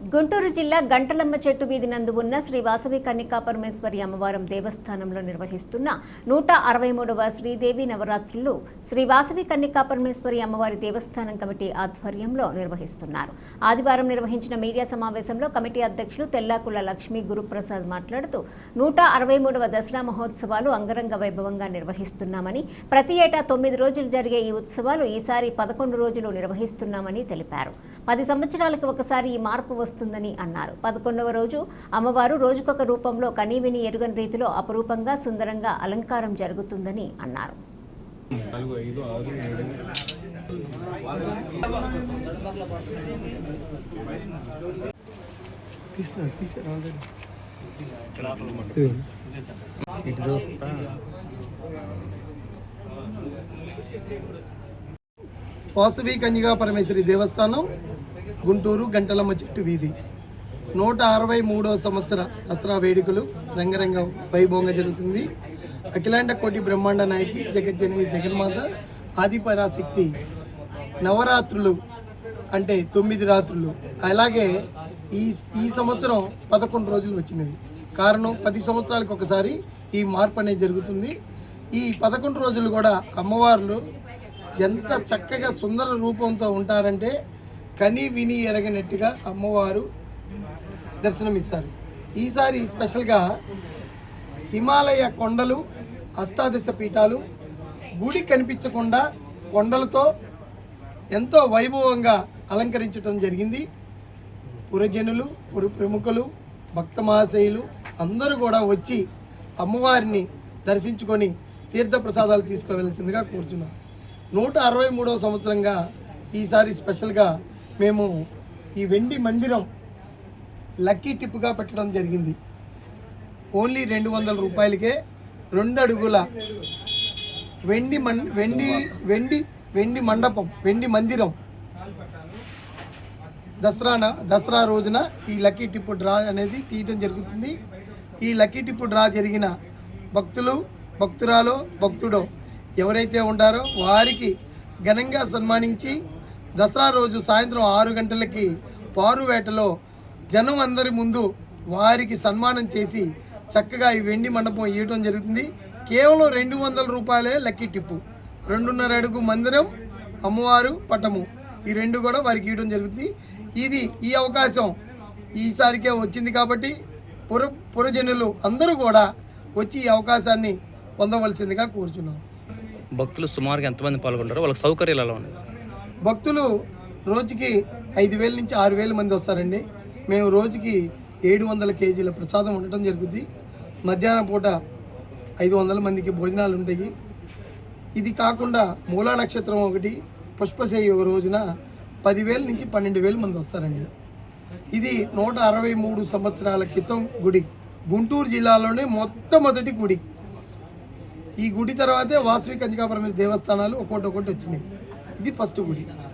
గుంటూరు జిల్లా గంటలమ్మ చెట్టు వీధి నందు ఉన్న శ్రీ వాసవి కన్నికా పరమేశ్వరి అమ్మవారం దేవస్థానంలో నిర్వహిస్తున్న నూట అరవై మూడవ శ్రీదేవి నవరాత్రులు శ్రీ వాసవి కన్నికా పరమేశ్వరి అమ్మవారి దేవస్థానం కమిటీ ఆధ్వర్యంలో నిర్వహిస్తున్నారు. ఆదివారం నిర్వహించిన మీడియా సమావేశంలో కమిటీ అధ్యక్షులు తెల్లాకుల లక్ష్మీ గురుప్రసాద్ మాట్లాడుతూ నూట అరవై మూడవ దసరా మహోత్సవాలు అంగరంగ వైభవంగా నిర్వహిస్తున్నామని ప్రతి ఏటా తొమ్మిది రోజులు జరిగే ఈ ఉత్సవాలు ఈసారి పదకొండు రోజులు నిర్వహిస్తున్నామని తెలిపారు. పది సంవత్సరాలకు ఒకసారి ఈ మార్పు వస్తుందని అన్నారు. పదకొండవ రోజు అమ్మవారు రోజుకొక రూపంలో కనీవిని ఎరుగని రీతిలో అపరూపంగా సుందరంగా అలంకారం జరుగుతుందని అన్నారు. నాలుగు తీసారు ఆల్రెడీ ఇటు చూస్తా. వాసవి కన్యగా పరమేశ్వరి దేవస్థానం గుంటూరు గంటలమ్మ చెట్టు వీధి. నూట అరవై మూడవ సంవత్సర దసరా వేడుకలు రంగరంగ వైభవంగా జరుగుతుంది. అఖిలాండ కోటి బ్రహ్మాండ నాయకి జగజ్జనని జగన్మాత ఆదిపరాశక్తి నవరాత్రులు అంటే తొమ్మిది రాత్రులు. అలాగే ఈ ఈ సంవత్సరం పదకొండు రోజులు వచ్చినవి. కారణం పది సంవత్సరాలకు ఒకసారి ఈ మార్పు అనేది జరుగుతుంది. ఈ పదకొండు రోజులు కూడా అమ్మవార్లు ఎంత చక్కగా సుందర రూపంతో ఉంటారంటే కని విని ఎరగనట్టుగా అమ్మవారు దర్శనమిస్తారు. ఈసారి స్పెషల్గా హిమాలయ కొండలు అష్టాదశ పీఠాలు గుడి కనిపించకుండా కొండలతో ఎంతో వైభవంగా అలంకరించడం జరిగింది. పురజనులు పురు ప్రముఖులు భక్త మహాశయులు అందరూ కూడా వచ్చి అమ్మవారిని దర్శించుకొని తీర్థ ప్రసాదాలు తీసుకువెళ్ళాల్సిందిగా కోరుచున్నాం. నూట అరవై మూడవ సంవత్సరంగా ఈసారి స్పెషల్గా మేము ఈ వెండి మందిరం లక్కీ టిప్గా పెట్టడం జరిగింది. ఓన్లీ రెండు వందల రూపాయలకే రెండు అడుగుల వెండి మం వెండి వెండి వెండి మండపం వెండి మందిరం. దసరాన దసరా రోజున ఈ లక్కీ టిప్పు డ్రా అనేది తీయటం జరుగుతుంది. ఈ లక్కీ టిప్పు డ్రా జరిగిన భక్తులు భక్తురాలో భక్తుడో ఎవరైతే ఉంటారో వారికి ఘనంగా సన్మానించి దసరా రోజు సాయంత్రం ఆరు గంటలకి పారువేటలో జనం అందరి ముందు వారికి సన్మానం చేసి చక్కగా ఈ వెండి మండపం ఇవ్వడం జరుగుతుంది. కేవలం రెండు వందల రూపాయలే లక్కీ టిప్పు. రెండున్నర అడుగు మందిరం అమ్మవారు పటము. ఈ రెండు కూడా వారికి ఇవ్వడం జరుగుతుంది. ఇది ఈ అవకాశం ఈసారికే వచ్చింది కాబట్టి పుర పురజనులు అందరూ కూడా వచ్చి ఈ అవకాశాన్ని పొందవలసిందిగా కోరుచున్నాం. భక్తులు సుమారుగా ఎంతమంది పాల్గొంటారో వాళ్ళకి సౌకర్యాలు ఎలా ఉన్నాయి? భక్తులు రోజుకి ఐదు వేల నుంచి ఆరు వేల మంది వస్తారండి. మేము రోజుకి ఏడు వందల కేజీల ప్రసాదం ఉండటం జరుగుద్ది. మధ్యాహ్నం పూట ఐదు వందల మందికి భోజనాలు ఉంటాయి. ఇది కాకుండా మూలా నక్షత్రం ఒకటి పుష్పశయ్య ఒక రోజున పదివేల నుంచి పన్నెండు వేల మంది వస్తారండి. ఇది నూట అరవై మూడు సంవత్సరాల క్రితం గుడి. గుంటూరు జిల్లాలోనే మొట్టమొదటి గుడి. ఈ గుడి తర్వాతే వాసవి కంచికాపురం దేవస్థానాలు ఒక్కొక్కటి ఒక్కొక్కటి వచ్చినాయి. ఇది ఫస్ట్ గుడి జై